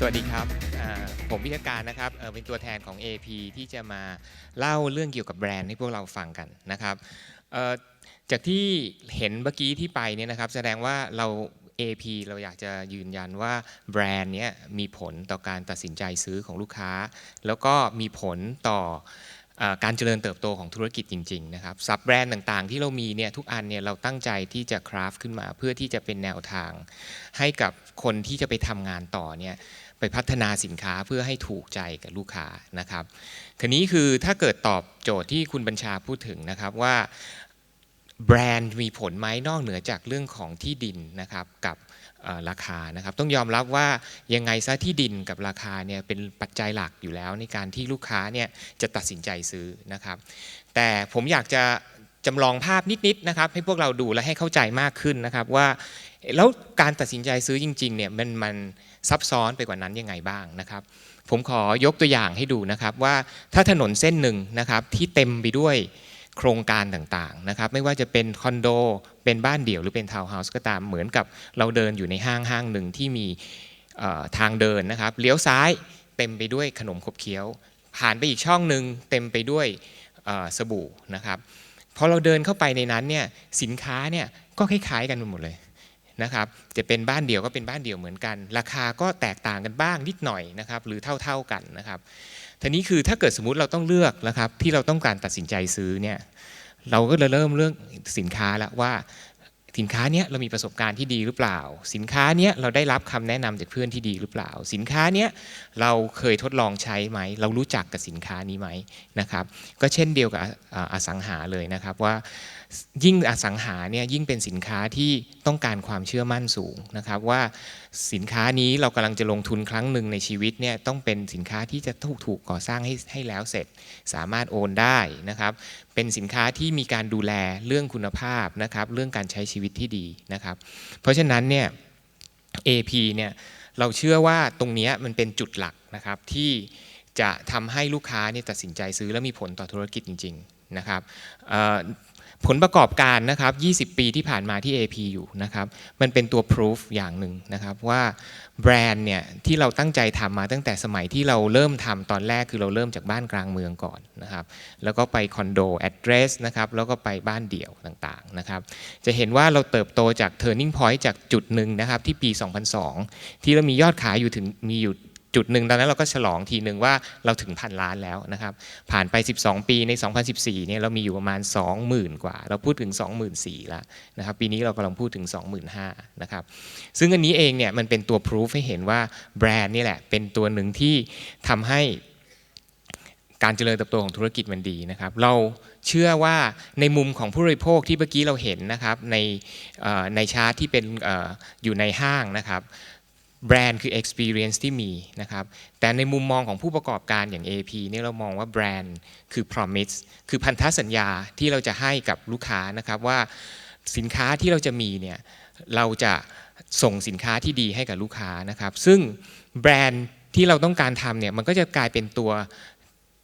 สวัสดีครับผมพิธการนะครับเป็นตัวแทนของ AP ที่จะมาเล่าเรื่องเกี่ยวกับแบรนด์ให้พวกเราฟังกันนะครับจากที่เห็นเมื่อกี้ที่ไปเนี่ยนะครับ แสดงว่าเรา AP เราอยากจะยืนยันว่าแบรนด์เนี้ยมีผลต่อการตัดสินใจซื้อของลูกค้า แล้วก็มีผลต่อเอ่อการเจริญเติบโตของธุรกิจจริงๆนะครับซับแบรนด์ต่างๆ ที่เรามีเนี่ยทุกอันเนี่ยเราตั้งใจที่จะคราฟขึ้นมาเพื่อที่จะเป็นแนวทาง ให้กับคนที่จะไปทำงานต่อเนี่ย ไปพัฒนาสินค้าเพื่อให้ถูกใจกับลูกค้านะครับทีนี้คือถ้าเกิดตอบโจทย์ที่คุณบัญชาพูดถึงนะครับว่าแบรนด์มีผลไหมนอกเหนือจากเรื่องของที่ดินนะครับกับราคานะครับต้องยอมรับว่ายังไงซะที่ดินกับราคาเนี่ยเป็นปัจจัยหลักอยู่แล้วในการที่ลูกค้าเนี่ยจะตัดสินใจซื้อนะครับ แต่ผมอยากจะ จำลองภาพนิดๆนะครับ ให้พวกเราดูและให้เข้าใจมากขึ้นนะครับว่าแล้วการตัดสินใจซื้อจริงๆเนี่ยมันมันซับซ้อนไปกว่านั้นยังไงบ้างนะครับ ผมขอยกตัวอย่างให้ดูนะครับว่าถ้าถนนเส้นหนึ่งนะครับที่เต็มไปด้วยโครงการต่างๆนะครับไม่ว่าจะเป็นคอนโด เป็นบ้านเดี่ยวหรือเป็นทาวน์เฮาส์ก็ตามเหมือนกับเราเดินอยู่ในห้างห้างหนึ่งที่มีทางเดินนะครับเลี้ยวซ้ายเต็มไปด้วยขนมขบเคี้ยว ผ่านไปอีกช่องหนึ่งเต็มไปด้วยสบู่นะครับ พอเราเดินเข้าไปในนั้นเนี่ยสินค้าเนี่ยก็คล้ายๆกันหมดเลยนะครับจะเป็นบ้านเดี่ยวก็เป็นบ้านเดี่ยวเหมือนกัน ราคาก็แตกต่างกันบ้างนิดหน่อยนะครับหรือเท่าๆกันนะครับทีนี้คือถ้าเกิดสมมติเราต้องเลือกนะครับที่เราต้องการตัดสินใจซื้อเนี่ยเราก็จะเริ่มเรื่องสินค้าแล้วว่า สินค้าเนี้ยเรามีประสบการณ์ที่ดีหรือเปล่า สินค้าเนี้ยเราได้รับคำแนะนำจากเพื่อนที่ดีหรือเปล่า สินค้าเนี้ยเราเคยทดลองใช้ไหม เรารู้จักกับสินค้านี้ไหมนะครับ ก็เช่นเดียวกับออสังหาเลยนะครับว่ายิ่งอสังหาเนี่ยยิ่งเป็นสินค้าที่ต้องการความเชื่อมั่นสูงนะครับ ว่าสินค้านี้เรากำลังจะลงทุนครั้งหนึ่งในชีวิตเนี่ยต้องเป็นสินค้าที่จะถูกถูกก่อสร้างให้ให้แล้วเสร็จ สามารถโอนได้นะครับ เป็นสินค้าที่มีการดูแลเรื่องคุณภาพนะครับ เรื่องการใช้ชีวิตที่ดีนะครับ เพราะฉะนั้นเนี่ย AP เนี่ยเราเชื่อว่าตรงเนี้ยมันเป็นจุดหลักนะครับที่จะทำให้ลูกค้าเนี่ยตัดสินใจซื้อและมีผลต่อธุรกิจจริง ๆ นะครับ ผลประกอบการนะครับ 20 ปีที่ผ่านมาที่ AP อยู่นะครับ มันเป็นตัว proof อย่างหนึ่งนะครับว่าแบรนด์เนี่ยที่เราตั้งใจทำมาตั้งแต่สมัยที่เราเริ่มทำตอนแรกคือเราเริ่มจากบ้านกลางเมืองก่อนนะครับ แล้วก็ไปคอนโด address นะครับแล้วก็ไปบ้านเดี่ยวต่างๆนะครับ จะเห็นว่าเราเติบโตจาก turning point จากจุดหนึ่งนะครับที่ปี 2002 ที่เรามียอดขายอยู่ถึงมีอยู่ จุดหนึ่งตอนนั้นเราก็ฉลองทีหนึ่งว่าเราถึงพันล้านแล้วนะครับ ผ่านไป 12 ปีใน 2014เนี่ยเรามีอยู่ประมาณ 20,000 กว่า เราพูดถึง 24,000แล้วนะครับ ปีนี้เรากำลังพูดถึง 25,000นะครับ ซึ่งอันนี้เองเนี่ยมันเป็นตัว proof ให้เห็นว่าแบรนด์นี่แหละเป็นตัวหนึ่งที่ทำให้การเจริญเติบโตของธุรกิจมันดีนะครับ เราเชื่อว่าในมุมของผู้บริโภคที่เมื่อกี้เราเห็นนะครับในในชาร์ตที่เป็นออยู่ในห้างนะครับ แบรนด์คือ experience ที่มีนะครับ แต่ในมุมมองของผู้ประกอบการอย่าง AP เนี่ยเรามองว่าแบรนด์คือ promise คือพันธสัญญาที่เราจะให้กับลูกค้านะครับว่าสินค้าที่เราจะมีเนี่ยเราจะส่งสินค้าที่ดีให้กับลูกค้านะครับ ซึ่งแบรนด์ที่เราต้องการทำเนี่ยมันก็จะกลายเป็นตัว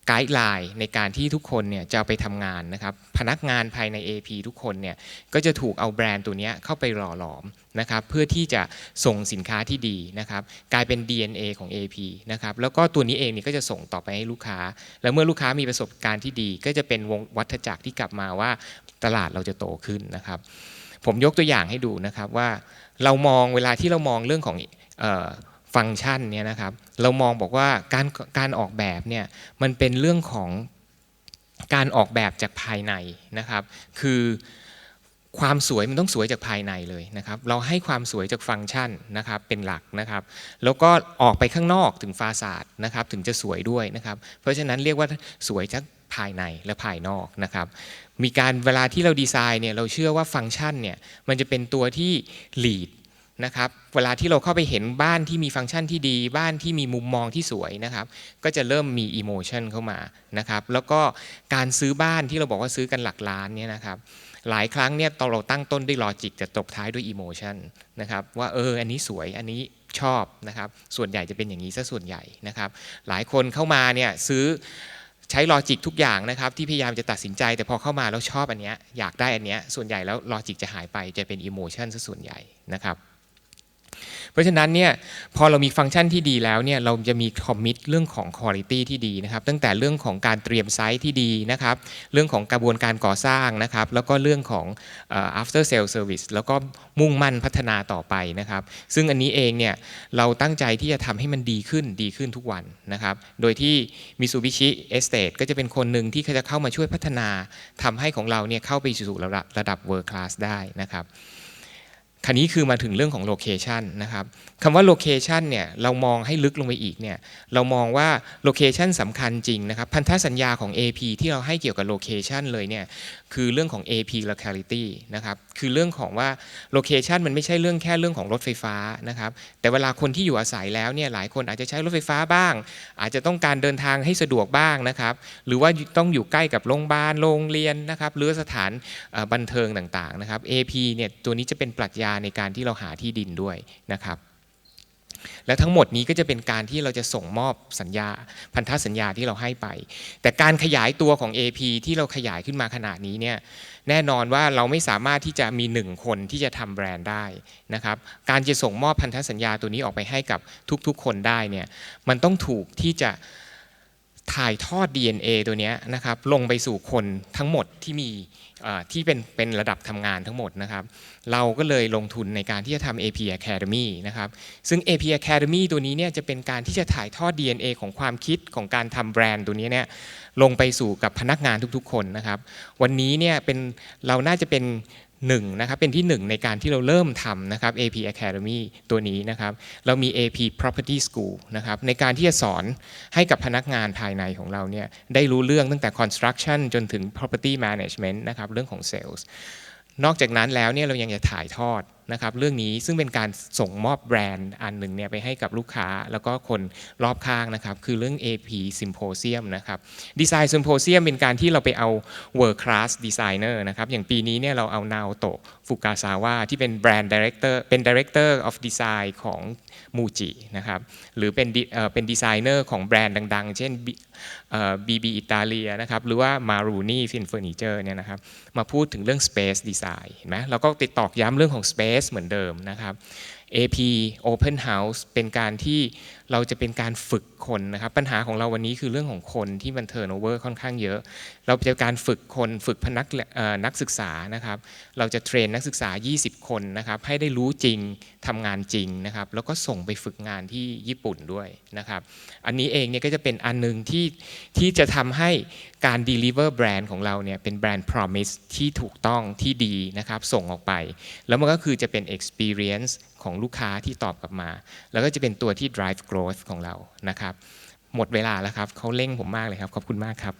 ไกด์ไลน์ในการที่ทุกคนเนี่ยจะไปทำงานนะครับพนักงานภายใน AP ทุกคนเนี่ยก็จะถูกเอาแบรนด์ตัวนี้เข้าไปหล่อหลอมนะครับเพื่อที่จะส่งสินค้าที่ดีนะครับกลายเป็น DNA ของ AP นะครับแล้วก็ตัวนี้เองเนี่ยก็จะส่งต่อไปให้ลูกค้า แล้วเมื่อลูกค้ามีประสบการณ์ที่ดี ก็จะเป็นวงวัฏจักรที่กลับมาว่าตลาดเราจะโตขึ้นนะครับ ผมยกตัวอย่างให้ดูนะครับว่าเรามองเวลาที่เรามองเรื่องของ ฟังก์ชันเนี่ยนะครับเรามองบอกว่าการการออกแบบเนี่ยมันเป็นเรื่องของการออกแบบจากภายในนะครับ คือความสวยมันต้องสวยจากภายในเลยนะครับ เราให้ความสวยจากฟังก์ชันนะครับเป็นหลักนะครับ แล้วก็ออกไปข้างนอกถึงฟาสาดนะครับ ถึงจะสวยด้วยนะครับ เพราะฉะนั้นเรียกว่าสวยจากภายในและภายนอกนะครับ มีการเวลาที่เราดีไซน์เนี่ยเราเชื่อว่าฟังก์ชันเนี่ยมันจะเป็นตัวที่ lead นะครับเวลาที่เราเข้าไปเห็นบ้านที่มีฟังก์ชันที่ดี บ้านที่มีมุมมองที่สวยนะครับ ก็จะเริ่มมี emotion เข้ามานะครับแล้วก็การซื้อบ้านที่เราบอกว่าซื้อกันหลักล้านเนี่ยนะครับหลายครั้งเนี่ยตอนเราตั้งต้นด้วยลอจิกแต่ตบท้ายด้วยอิโมชันนะครับว่าเอออันนี้สวยอันนี้ชอบนะครับส่วนใหญ่จะเป็นอย่างนี้ซะส่วนใหญ่นะครับ หลายคนเข้ามาเนี่ยซื้อใช้ลอจิกทุกอย่างนะครับที่พยายามจะตัดสินใจ แต่พอเข้ามาแล้วชอบอันเนี้ยอยากได้อันเนี้ยส่วนใหญ่แล้วลอจิกจะหายไปจะเป็นอิโมชันซะส่วนใหญ่นะครับ เพราะฉะนั้นเนี่ยพอเรามีฟังก์ชันที่ดีแล้วเนี่ยเราจะมีคอมมิตเรื่องของคุณ i t y ที่ดีนะครับตั้งแต่เรื่องของการเตรียมไซต์ที่ดีนะครับเรื่องของกระบวนการก่อสร้างนะครับแล้วก็เรื่องของ after sale service แล้วก็มุ่งมั่นพัฒนาต่อไปนะครับซึ่งอันนี้เองเนี่ยเราตั้งใจที่จะทำให้มันดีขึ้นดีขึ้นทุกวันนะครับโดยที่ Mitsubishi Estate ก็จะเป็นคนหนึ่งที่จะเข้ามาช่วยพัฒนาทำให้ของเราเนี่ยเข้าไปสู่ระดับระดับ world class ได้นะครับ คันนี้คือมาถึงเรื่องของโลเคชันนะครับคำว่าโลเคชันเนี่ยเรามองให้ลึกลงไปอีกเนี่ยเรามองว่าโลเคชันสำคัญจริงนะครับพันธสัญญาของ AP ที่เราให้เกี่ยวกับโลเคชันเลยเนี่ยคือเรื่องของ AP locality นะครับคือเรื่องของว่าโลเคชันมันไม่ใช่เรื่องแค่เรื่องของรถไฟฟ้านะครับแต่เวลาคนที่อยู่อาศัยแล้วเนี่ยหลายคนอาจจะใช้รถไฟฟ้าบ้าง อาจจะต้องการเดินทางให้สะดวกบ้างนะครับหรือว่าต้องอยู่ใกล้กับโรงพยาบาลโรงเรียนนะครับหรือสถานบันเทิงต่างๆนะครับ AP เนี่ยตัวนี้จะเป็นปรัชญาในการที่เราหาที่ดินด้วยนะครับ และทั้งหมดนี้ก็จะเป็นการที่เราจะส่งมอบสัญญาพันธสัญญาที่เราให้ไป แต่การขยายตัวของ AP ที่เราขยายขึ้นมาขนาดนี้เนี่ยแน่นอนว่าเราไม่สามารถที่จะมีหนึ่งคนที่จะทำแบรนด์ได้นะครับ การจะส่งมอบพันธสัญญาตัวนี้ออกไปให้กับทุกๆ คนได้เนี่ยมันต้องถูกที่จะ ถ่ายทอด DNA ตัวนี้นะครับลงไปสู่คนทั้งหมดที่มีที่เป็นเป็นระดับทำงานทั้งหมดนะครับเราก็เลยลงทุนในการที่จะทำ AP Academy นะครับซึ่ง AP Academy ตัวนี้เนี่ยจะเป็นการที่จะถ่ายทอด DNA ของความคิดของการทำแบรนด์ตัวนี้เนี่ยลงไปสู่กับพนักงานทุกๆคนนะครับวันนี้เนี่ยเป็นเราน่าจะเป็น หนึ่งนะครับเป็นที่หนึ่งในการที่เราเริ่มทำนะครับ AP Academy ตัวนี้นะครับเรามี AP Property School นะครับในการที่จะสอนให้กับพนักงานภายในของเราเนี่ยได้รู้เรื่องตั้งแต่ construction จนถึง property management นะครับเรื่องของ sales นอกจากนั้นแล้วเนี่ยเรายังจะถ่ายทอดนะครับเรื่องนี้ซึ่งเป็นการส่งมอบแบรนด์อันหนึ่งเนี่ยไปให้กับลูกค้าแล้วก็คนรอบข้างนะครับ คือเรื่อง AP Symposium นะครับ Design Symposium เป็นการที่เราไปเอา World Class Designer นะครับอย่างปีนี้เนี่ยเราเอานาโอโตะฟุกาซาวะที่เป็นแบรนด์ Director เป็น Director of Design ของมูจินะครับหรือเป็นเป็นดีไซเนอร์ของแบรนด์ดัง ๆ เช่น B- เอ่อ BB อิตาเลียนะครับหรือว่า Maruni Fin Furniture เนี่ยนะครับมาพูดถึงเรื่อง Space Design เห็นไหมเราก็ติดตอกย้ำเรื่องของ Space เหมือนเดิมนะครับ AP Open House เป็นการที่ เราจะเป็นการฝึกคนนะครับ ปัญหาของเราวันนี้คือเรื่องของคนที่มัน turnover ค่อนข้างเยอะ เราจะการฝึกคนฝึกพนักนักศึกษานะครับ เราจะเทรนนักศึกษา 20 คนนะครับ ให้ได้รู้จริงทำงานจริงนะครับ แล้วก็ส่งไปฝึกงานที่ญี่ปุ่นด้วยนะครับ อันนี้เองเนี่ยก็จะเป็นอันหนึงที่ที่จะทำให้การ deliver แบรนด์ของเราเนี่ยเป็นแบรนด์ promise ที่ถูกต้องที่ดีนะครับ ส่งออกไป แล้วมันก็คือจะเป็น experience ของลูกค้าที่ตอบกลับมา แล้วก็จะเป็นตัวที่ drive growth ของเรานะครับ หมดเวลาแล้วครับเขาเร่งผมมากเลยครับ ขอบคุณมากครับ